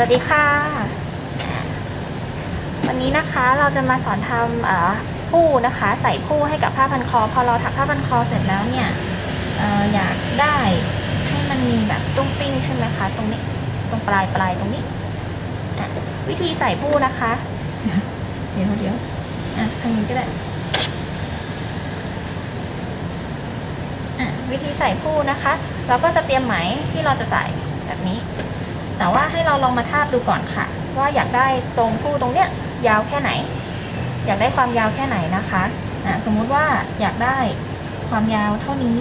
สวัสดีค่ะ วันนี้นะคะเราจะมาสอนทำเอ่อผู้นะคะ ใส่ผู้ให้กับผ้าพันคอ พอเราถักผ้าพันคอเสร็จแล้วเนี่ยเอออยากได้ให้มันมีแบบตุ้งปิ้งใช่ไหมคะ ตรงนี้ตรงปลายปลายตรงนี้อะวิธีใส่ผู้นะคะ เดี๋ยวเดี๋ยวอะทางนี้ก็ได้อะวิธีใส่ผู้นะคะ เราก็จะเตรียมไหมที่เราจะใส่แบบนี้ แต่ว่าให้เราลองมาทาบดูก่อนค่ะ ว่าอยากได้ตรงผู้ตรงเนี้ยยาวแค่ไหน อยากได้ความยาวแค่ไหนนะคะอะสมมุติว่าอยากได้ความยาวเท่านี้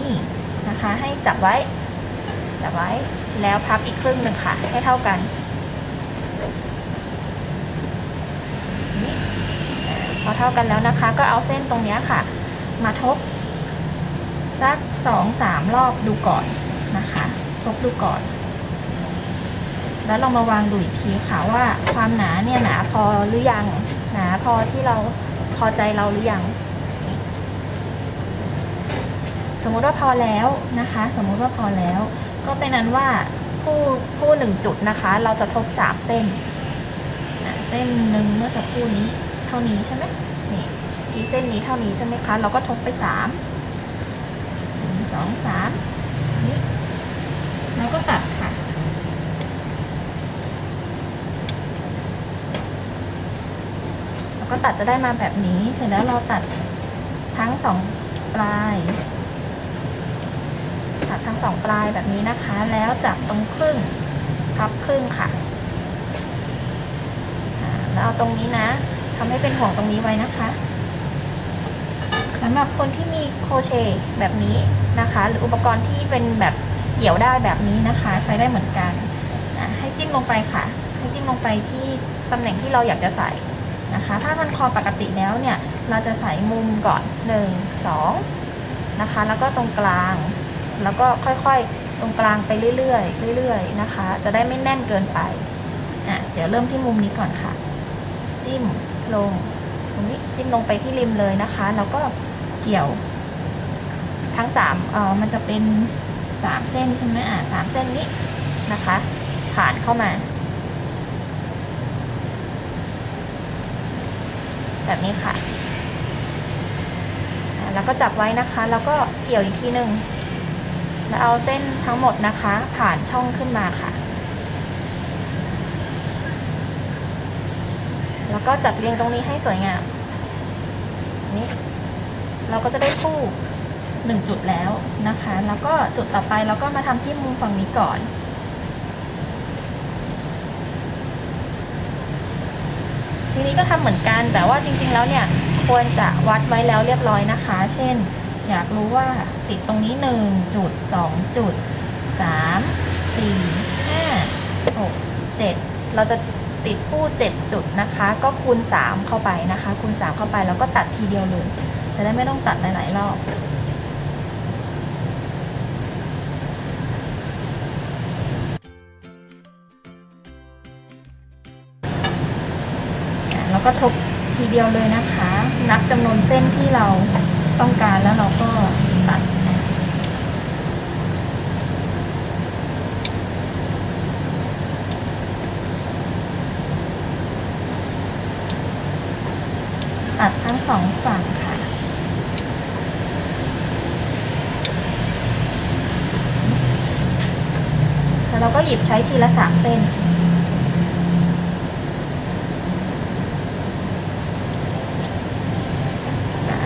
นะคะ ให้จับไว้จับไว้แล้วพับอีกครึ่งหนึ่งค่ะ ให้เท่ากันนี่พอเท่ากันแล้วนะคะ ก็เอาเส้นตรงเนี้ยค่ะ มาทบสักสองสามรอบดูก่อนนะคะ ทบดูก่อน แล้วเรามาวางดูอีกทีค่ะว่าความหนาเนี่ยหนาพอหรือยัง หนาพอที่เราพอใจเราหรือยัง สมมุติว่าพอแล้วนะคะ สมมุติว่าพอแล้ว ก็เป็นนั้นว่าผู้ผู้หนึ่งจุดนะคะ เราจะทบสามเส้นอะเส้นหนึ่งเมื่อสักครู่นี้เท่านี้ใช่ไหมนี่ที่เส้นนี้เท่านี้ใช่ไหมคะ เราก็ทบไปสามหนึ่งสองสามนี่แล้วก็ตัดค่ะ แล้ว ก็ตัดจะได้มาแบบนี้เสร็จแล้วเราตัดทั้งสองปลาย ตัดทั้งสองปลายแบบนี้นะคะ แล้วจับตรงครึ่งพับครึ่งค่ะแล้วเอาตรงนี้นะทำให้เป็นห่วงตรงนี้ไว้นะคะสำหรับคนที่มีโคเชแบบนี้นะคะ หรืออุปกรณ์ที่เป็นแบบเกี่ยวได้แบบนี้นะคะ ใช้ได้เหมือนกันให้จิ้มลงไปค่ะ ให้จิ้มลงไปที่ตำแหน่งที่เราอยากจะใส่ นะคะ ถ้ามันคอปกติแล้วเนี่ยเราจะใส่มุมก่อน 1 2 นะคะ แล้วก็ตรงกลาง แล้วก็ค่อยๆ ตรงกลางไปเรื่อยๆ เรื่อยๆ นะคะ จะได้ไม่แน่นเกินไปอะเดี๋ยวเริ่มที่มุมนี้ก่อนค่ะ จิ้มลงตรงนี้จิ้มลงไปที่ริมเลยนะคะ แล้วก็เกี่ยวทั้งสามเออมันจะเป็นสามเส้นใช่ไหมอะสามเส้นนี้นะคะ ผ่านเข้ามา แบบนี้ค่ะแล้วก็จับไว้นะคะ แล้วก็เกี่ยวอีกทีหนึ่งแล้วเอาเส้นทั้งหมดนะคะ ผ่านช่องขึ้นมาค่ะ แล้วก็จัดเรียงตรงนี้ให้สวยงามนี่เราก็จะได้คู่หนึ่งจุดแล้วนะคะ แล้วก็จุดต่อไปเราก็มาทำที่มุมฝั่งนี้ก่อน ทีนี้ก็ทำเหมือนกัน แต่ว่าจริง ๆ แล้วเนี่ยควรจะวัดไว้แล้วเรียบร้อยนะคะ เช่น อยากรู้ว่าติดตรงนี้ 1 จุด 2 จุด 3 4 5 6 7 เราจะติดผู้7จุดนะคะ ก็คูณ 3 เข้าไปนะคะ คูณ 3 เข้าไปแล้วก็ตัดทีเดียวเลย จะได้ไม่ต้องตัดหลาย ๆ รอบ ก็ทบทีเดียวเลยนะคะ นับจำนวนเส้นที่เราต้องการแล้วเราก็ตัดตัดทั้งสองฝั่งค่ะ แล้วเราก็หยิบใช้ทีละสามเส้น อะ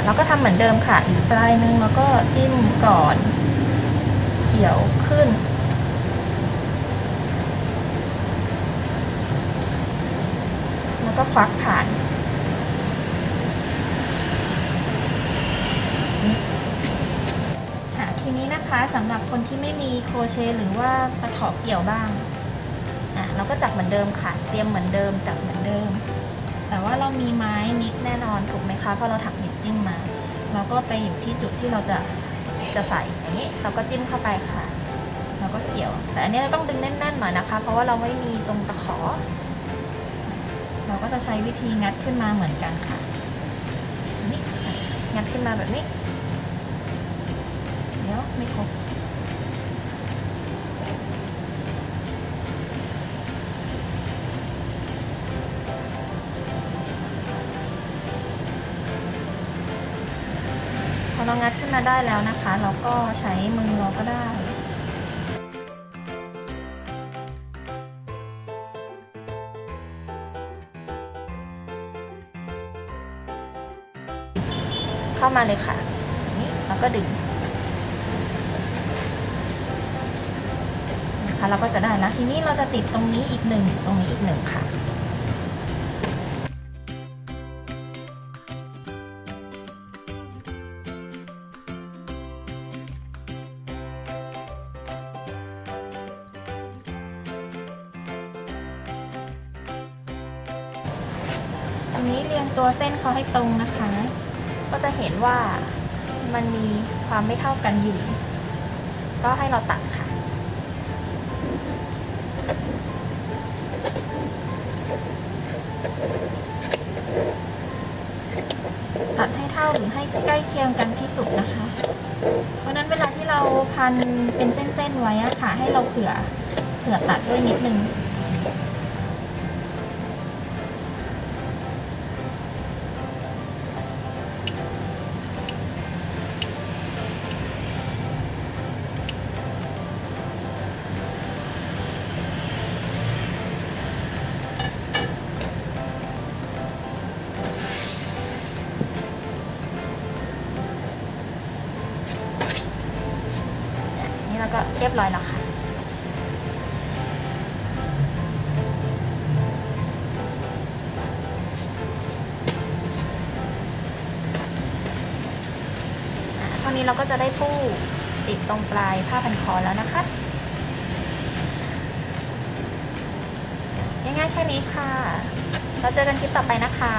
เรา ก็ทำเหมือนเดิมค่ะ อีกปลายหนึ่งแล้วก็จิ้มก่อน เกี่ยวขึ้น แล้วก็ควักผ่านทีนี้นะคะสำหรับคนที่ไม่มีโครเชต์หรือว่าตะขอเกี่ยวบ้างอะเราก็จับเหมือนเดิมค่ะ เตรียมเหมือนเดิมจับเหมือนเดิม แต่ว่าเรามีไม้นิดแน่นอนถูกไหมคะเพราะเราถักนิตติ้งมา เราก็ไปอยู่ที่จุดที่เราจะจะใส่อย่างนี้ เราก็จิ้มเข้าไปค่ะ เราก็เกี่ยว แต่อันนี้เราต้องดึงแน่นๆหน่อยนะคะ เพราะว่าเราไม่มีตรงตะขอ เราก็จะใช้วิธีงัดขึ้นมาเหมือนกันค่ะ นี่งัดขึ้นมาแบบนี้ เดี๋ยวไม่ครบ เรางัดขึ้นมาได้แล้วนะคะ เราก็ใช้มือเราก็ได้ เข้ามาเลยค่ะ นี้แล้วก็ดึงนะคะเราก็จะได้แล้วทีนี้เราจะติดตรงนี้อีกหนึ่งตรงนี้อีกหนึ่งค่ะ อันนี้เรียงตัวเส้นเขาให้ตรงนะคะ ก็จะเห็นว่ามันมีความไม่เท่ากันอยู่ ก็ให้เราตัดค่ะ ตัดให้เท่าหรือให้ใกล้เคียงกันที่สุดนะคะ เพราะฉะนั้นเวลาที่เราพันเป็นเส้นๆไว้อะค่ะ ให้เราเผื่อเผื่อตัดด้วยนิดนึง เรียบร้อยแล้วค่ะ ตอ่าเท่านี้เราก็จะได้ผู้ติดตรงปลายผ้าพันคอแล้วนะคะง่ายๆแค่นี้ค่ะ เราเจอกันคลิปต่อไปนะคะ